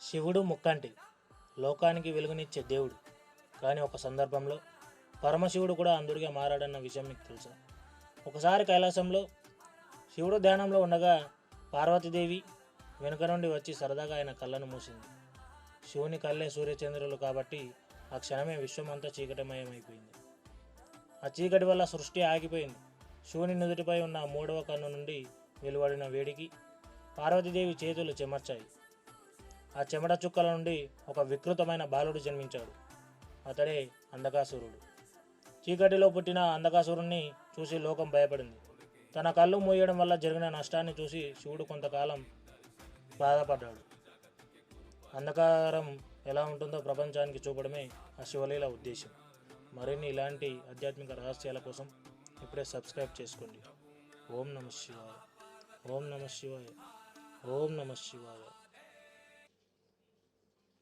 శివుడు ముక్కంటి లోకానికి వెలుగునిచ్చే దేవుడు. కానీ ఒక సందర్భంలో పరమశివుడు కూడా అందుడిగా మారాడన్న విషయం మీకు తెలుసా? ఒకసారి కైలాసంలో శివుడు ధ్యానంలో ఉండగా పార్వతీదేవి వెనుక నుండి వచ్చి సరదాగా ఆయన కళ్ళను మూసింది. శివుని కళ్ళే సూర్యచంద్రులు కాబట్టి ఆ క్షణమే విశ్వమంతా చీకటిమయమైపోయింది. ఆ చీకటి వల్ల సృష్టి ఆగిపోయింది. శివుని నుదుటిపై ఉన్న మూడవ కన్ను నుండి వెలువడిన వేడికి పార్వతీదేవి చేతులు చెమర్చాయి. ఆ చెమట చుక్కల నుండి ఒక వికృతమైన బాలుడు జన్మించాడు. అతడే అంధకాసురుడు. చీకటిలో పుట్టిన అంధకాసురుణ్ణి చూసి లోకం భయపడింది. తన కళ్ళు మూయడం వల్ల జరిగిన నష్టాన్ని చూసి శివుడు కొంతకాలం బాధపడ్డాడు. అంధకారం ఎలా ఉంటుందో ప్రపంచానికి చూపడమే ఆ శివలీల ఉద్దేశం. మరిన్ని ఇలాంటి ఆధ్యాత్మిక రహస్యాల కోసం ఇప్పుడే సబ్స్క్రైబ్ చేసుకోండి. ఓం నమ శివాయ. ఓం నమ శివాయ. ఓం నమ శివాయ.